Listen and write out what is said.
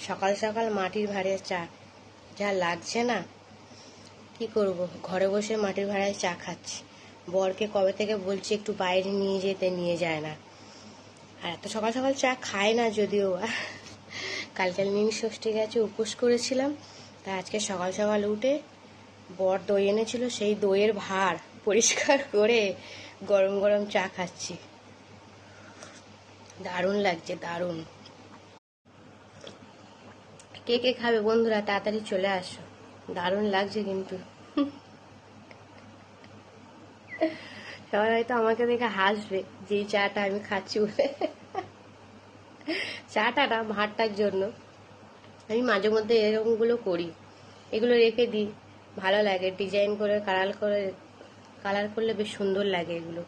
সকাল সকাল মাটির ভাঁড়ের চা। যা লাগছে না। কি করব? ঘরে বসে মাটির ভাঁড়ায় চা খাচ্ছি। বরকে কবে থেকে বলছি একটু বাইরে নিয়ে যেতে, নিয়ে যায় না। আর এত সকাল সকাল চা খায় না যদিও। কালকে নীল ষষ্ঠী গেছে উপোস করেছিলাম। তা আজকে সকাল সকাল উঠে বর দই এনেছিল, সেই দইয়ের ভাঁড় পরিষ্কার করে গরম গরম চা খাচ্ছি। দারুণ লাগছে, দারুণ। কে কে খাবে বন্ধুরা, তাড়াতাড়ি চলে আসো। দারুণ লাগছে কিন্তু। সবাই হয়তো আমাকে দেখে হাসবে, যে চাটা আমি খাচ্ছি বলে। চাটা ভাতটার জন্য। আমি মাঝে মধ্যে এরকমগুলো করি। এগুলো রেখে দিই। ভালো লাগে। ডিজাইন করে, কালার করে, কালার করলে বেশ সুন্দর লাগে এগুলো।